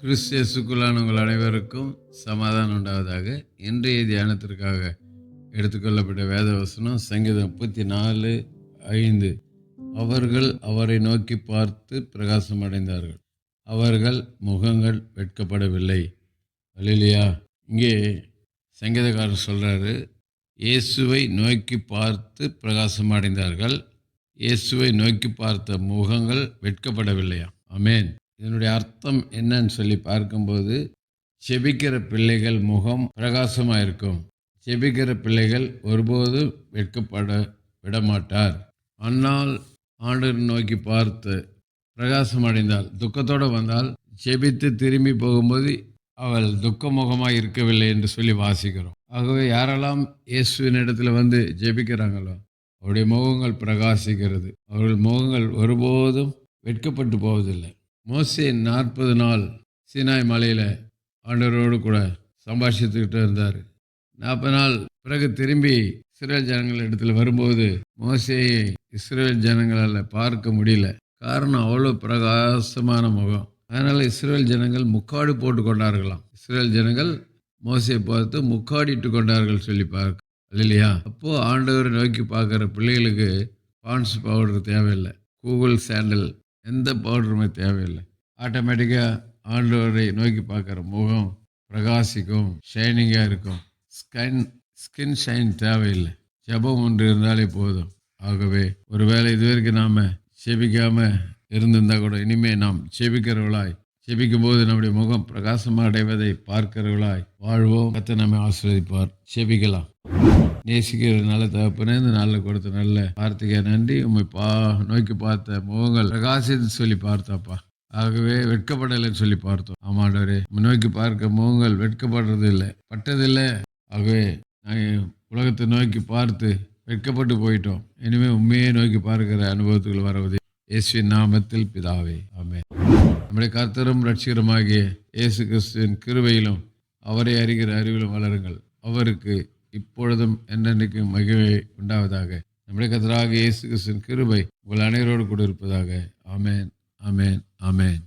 கிறிஸ்தியசுக்குள்ளான உங்கள் அனைவருக்கும் சமாதானம் உண்டாவதாக இன்றைய தியானத்திற்காக எடுத்துக்கொள்ளப்பட்ட வேத வசனம் சங்கீதம் முப்பத்தி நாலு ஐந்து. அவர்கள் அவரை நோக்கி பார்த்து பிரகாசம் அடைந்தார்கள் அவர்கள் முகங்கள் வெட்கப்படவில்லை. அல்லையா இங்கே சங்கீதக்காரர் சொல்கிறாரு இயேசுவை நோக்கி பார்த்து பிரகாசம் அடைந்தார்கள் இயேசுவை நோக்கி பார்த்த முகங்கள் வெட்கப்படவில்லையா. அமேன் இதனுடைய அர்த்தம் என்னன்னு சொல்லி பார்க்கும்போது செபிக்கிற பிள்ளைகள் முகம் பிரகாசமாக இருக்கும் செபிக்கிற பிள்ளைகள் ஒருபோதும் வெட்கப்பட விடமாட்டார். அன்னால் ஆண்டு நோக்கி பார்த்து பிரகாசம் அடைந்தால் துக்கத்தோடு வந்தால் செபித்து திரும்பி போகும்போது அவள் துக்க முகமாக இருக்கவில்லை என்று சொல்லி வாசிக்கிறோம். ஆகவே யாரெல்லாம் இயேசுவின் இடத்துல வந்து ஜெபிக்கிறாங்களோ அவருடைய முகங்கள் பிரகாசிக்கிறது. அவர்கள் முகங்கள் ஒருபோதும் வெட்கப்பட்டு போவதில்லை. மோசே நாற்பது நாள் சீனாய் மலையில் ஆண்டவரோடு கூட சம்பாஷித்துக்கிட்டு இருந்தார். நாற்பது நாள் பிறகு திரும்பி இஸ்ரேல் ஜனங்கள் இடத்துல வரும்போது மோசையை இஸ்ரேல் ஜனங்களால் பார்க்க முடியல. காரணம் அவ்வளோ பிரகாசமான முகம். அதனால் இஸ்ரேல் ஜனங்கள் முக்காடு போட்டு கொண்டார்களாம். இஸ்ரேல் ஜனங்கள் மோசையை பார்த்து முக்காடிட்டு கொண்டார்கள் சொல்லி பார்க்க. இல்லையா அப்போது ஆண்டவரை நோக்கி பார்க்குற பிள்ளைகளுக்கு பான்ஸ் பவுடர் தேவையில்லை. கூகுள் சாண்டல் எந்த பவுடருமே தேவையில்லை. ஆட்டோமேட்டிக்காக ஆண்டவரை நோக்கி பார்க்குற முகம் பிரகாசிக்கும் ஷைனிங்காக இருக்கும். ஸ்கின் ஸ்கின் ஷைன் தேவையில்லை. ஜபம் ஒன்று இருந்தாலே போதும். ஆகவே ஒருவேளை இதுவரைக்கும் நாம் செபிக்காமல் இருந்திருந்தால் கூட இனிமேல் நாம் செபிக்கிறவளாய் ஜெபிக்கும் போது நம்முடைய முகம் பிரகாசமாக அடைவதை பார்க்கிறவர்களாய் வாழ்வோம். கத்தை நம்மை ஆசிரியப்பார் ஜெபிக்கலாம். நேசிக்கிற நல்ல தகப்பனே இந்த நாளில் கொடுத்த நல்ல வார்த்தைக்கு நன்றி. உண்மை பா நோக்கி பார்த்த முகங்கள் பிரகாசின்னு சொல்லி பார்த்தாப்பா. ஆகவே வெட்கப்படலைன்னு சொல்லி பார்த்தோம். ஆமாண்டவரே நோக்கி பார்க்க முகங்கள் வெட்கப்படுறது இல்லை பட்டதில்லை. ஆகவே நாங்கள் உலகத்தை நோக்கி பார்த்து வெட்கப்பட்டு போயிட்டோம். இனிமேல் உண்மையை நோக்கி பார்க்கிற அனுபவத்துக்குள் வரவது இயேசுவின் நாமத்தில் பிதாவே ஆமே நம்முடைய கர்த்தரும் ரட்சிகரமாகிய இயேசு கிறிஸ்துவின் கிருவையிலும் அவரை அறிகிற அறிவிலும் வளருங்கள். அவருக்கு இப்பொழுதும் என்னென்னைக்கும் மகிழ்வை உண்டாவதாக. நம்முடைய கர்த்தராக இயேசு கிறிஸ்துவின் கிருபை உங்கள் அனைவரோடு கூட இருப்பதாக. ஆமேன் ஆமேன் ஆமேன்.